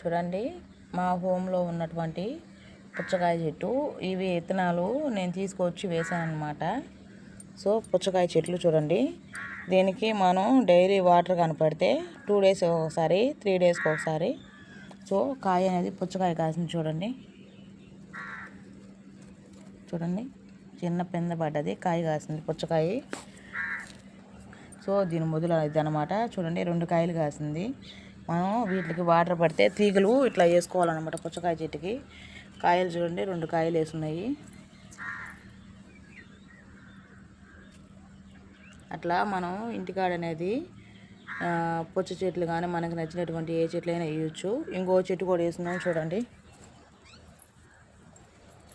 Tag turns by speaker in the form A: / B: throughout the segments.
A: చూడండి. మా హోమ్లో ఉన్నటువంటి పుచ్చకాయ చెట్టు. ఇవి విత్తనాలు నేను తీసుకొచ్చి వేసాను అనమాట సో పుచ్చకాయ చెట్లు చూడండి. దీనికి మనం డైలీ వాటర్ కనపడితే టూ డేస్ ఒకసారి త్రీ డేస్కి ఒకసారి. సో కాయ అనేది పుచ్చకాయ కాసింది చూడండి. చూడండి. చిన్న పెంద పడ్డది కాయ కాసింది పుచ్చకాయ. సో దీని మొదలు ఇది అనమాట చూడండి రెండు కాయలు కాసింది. మనం వీటికి వాటర్ పడితే తీగలు ఇట్లా వేసుకోవాలన్నమాట పుచ్చకాయ చెట్టుకి. కాయలు చూడండి రెండు కాయలు వేసున్నాయి. అట్లా మనం ఇంటికాడ అనేది పుచ్చ చెట్లు కానీ మనకు నచ్చినటువంటి ఏ చెట్లు అయినా వేయచ్చు. ఇంకో చెట్టు కూడా వేసినాం చూడండి.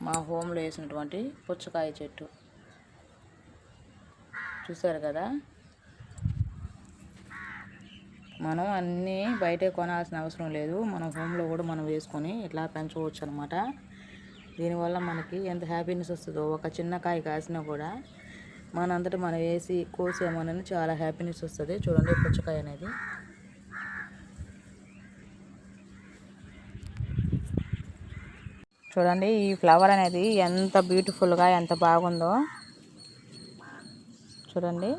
A: మా హోమ్లో వేసినటువంటి పుచ్చకాయ చెట్టు. చూసారు కదా? మనం అన్నీ బయటే కొనాల్సిన అవసరం లేదు. మన హోమ్లో కూడా మనం వేసుకొని ఇట్లా పెంచుకోవచ్చు అనమాట దీనివల్ల మనకి ఎంత హ్యాపీనెస్ వస్తుందో ఒక చిన్న కాయ కాసినా కూడా మనంతటా మనం వేసి కోసామని చాలా హ్యాపీనెస్ వస్తుంది. చూడండి పుచ్చకాయ అనేది. చూడండి ఈ ఫ్లవర్ అనేది ఎంత బ్యూటిఫుల్గా ఎంత బాగుందో. చూడండి.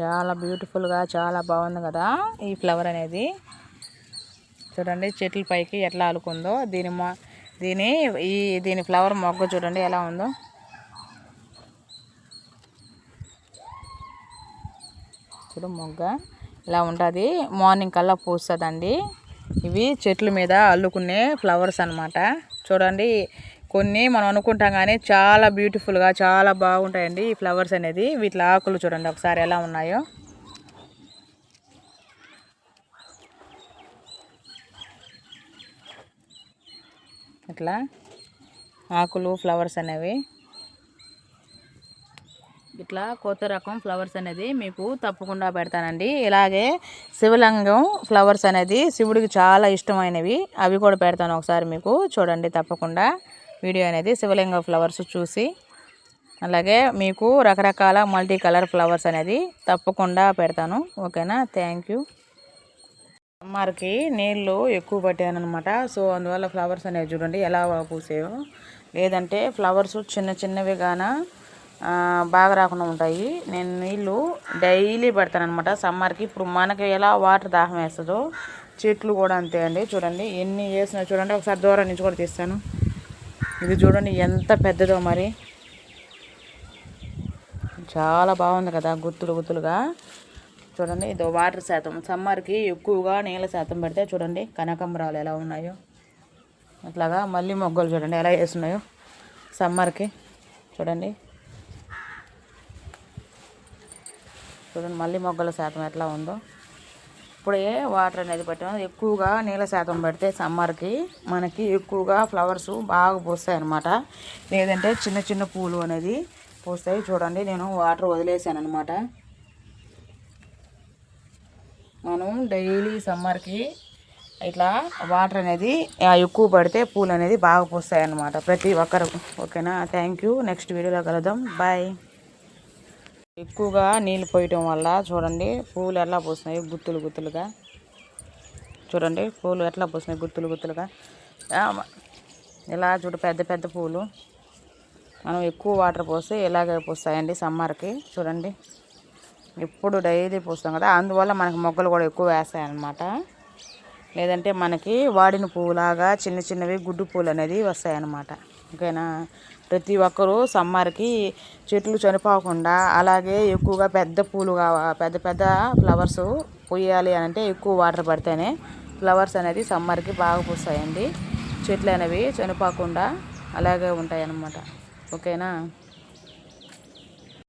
A: చాలా బ్యూటిఫుల్గా చాలా బాగుంది కదా ఈ ఫ్లవర్ అనేది. చూడండి చెట్ల పైకి ఎట్లా అలుకుందో దీని మొ దీని ఈ దీని ఫ్లవర్ మొగ్గ చూడండి ఎలా ఉందో. చూడు మొగ్గ ఇలా ఉంటుంది. మార్నింగ్ కల్లా పూస్తుందండి. ఇవి చెట్ల మీద అల్లుకునే ఫ్లవర్స్ అనమాట చూడండి కొన్ని మనం అనుకుంటాం కానీ చాలా బ్యూటిఫుల్గా చాలా బాగుంటాయండి ఈ ఫ్లవర్స్ అనేది. వీటి ఆకులు చూడండి ఒకసారి ఎలా ఉన్నాయో. ఇట్లా ఆకులు ఫ్లవర్స్ అనేవి. ఇట్లా కొత్త రకం ఫ్లవర్స్ అనేది మీకు తప్పకుండా పెడతానండి. ఇలాగే శివలింగం ఫ్లవర్స్ అనేది శివుడికి చాలా ఇష్టమైనవి. అవి కూడా పెడతాను ఒకసారి మీకు. చూడండి తప్పకుండా. వీడియో అనేది శివలింగ ఫ్లవర్స్ చూసి అలాగే మీకు రకరకాల మల్టీ కలర్ ఫ్లవర్స్ అనేది తప్పకుండా పెడతాను. ఓకేనా? Thank you. సమ్మర్కి నీళ్ళు ఎక్కువ పట్టాను అనమాట సో అందువల్ల ఫ్లవర్స్ అనేవి చూడండి ఎలా పూసాయో. లేదంటే ఫ్లవర్స్ చిన్న చిన్నవి గాన బాగా రాకుండా ఉంటాయి. నేను నీళ్ళు డైలీ పెడతాను అనమాట సమ్మర్కి ఇప్పుడు మనకి ఎలా వాటర్ దాహం వేస్తుందో చెట్లు కూడా అంతే అండి. చూడండి ఎన్ని వేసినా చూడండి ఒకసారి దూరం నుంచి కూడా తీస్తాను. ఇది చూడండి ఎంత పెద్దదో మరి. చాలా బాగుంది కదా గుత్తులు గుత్తులుగా. చూడండి ఇది వాటర్ శాతం. సమ్మర్కి ఎక్కువగా నీళ్ళ శాతం పెడితే చూడండి కనకంబరాలు ఎలా ఉన్నాయో. అట్లాగా మళ్ళీ మొగ్గలు చూడండి ఎలా వేస్తున్నాయో. సమ్మర్కి చూడండి. చూడండి మళ్ళీ మొగ్గల శాతం ఎట్లా ఉందో. అప్పుడే వాటర్ అనేది పెట్టాము. ఎక్కువగా నీళ్ళ శాతం పెడితే సమ్మర్కి మనకి ఎక్కువగా ఫ్లవర్స్ బాగా పూస్తాయి అన్నమాట. లేదంటే చిన్న చిన్న పూలు అనేది పూస్తాయి. చూడండి నేను వాటర్ వదిలేసాను అనమాట మనం డైలీ సమ్మర్కి ఇట్లా వాటర్ అనేది ఎక్కువ పడితే పూలు అనేది బాగా పూస్తాయి అన్నమాట. ప్రతి ఒక్కరు ఓకేనా? థ్యాంక్ యూ నెక్స్ట్ వీడియోలో కలుద్దాం. బాయ్ ఎక్కువగా నీళ్ళు పోయటం వల్ల చూడండి పూలు ఎలా పోస్తున్నాయి గుత్తులు గుత్తులుగా. చూడండి పూలు ఎట్లా పోస్తున్నాయి గుత్తులు గుత్తులుగా. ఇలా చూడు పెద్ద పెద్ద పూలు. మనం ఎక్కువ వాటర్ పోస్తే ఇలాగే పోస్తాయండి సమ్మర్కి చూడండి. ఎప్పుడు డైలీ పోస్తాం కదా అందువల్ల మనకి మొగ్గలు కూడా ఎక్కువ వేస్తాయి అన్నమాట లేదంటే మనకి వాడిన పువ్వులాగా చిన్న చిన్నవి గుడ్డు పూలు అనేది వస్తాయన్నమాట. ఓకేనా? ప్రతి ఒక్కరూ సమ్మర్కి చెట్లు చనిపోకుండా అలాగే ఎక్కువగా పెద్ద పూలు పెద్ద పెద్ద ఫ్లవర్స్ పూయాలి అని అంటే ఎక్కువ వాటర్ పడితేనే ఫ్లవర్స్ అనేది సమ్మర్కి బాగా పూస్తాయండి. చెట్లు అనేవి చనిపోకుండా అలాగే ఉంటాయన్నమాట. ఓకేనా?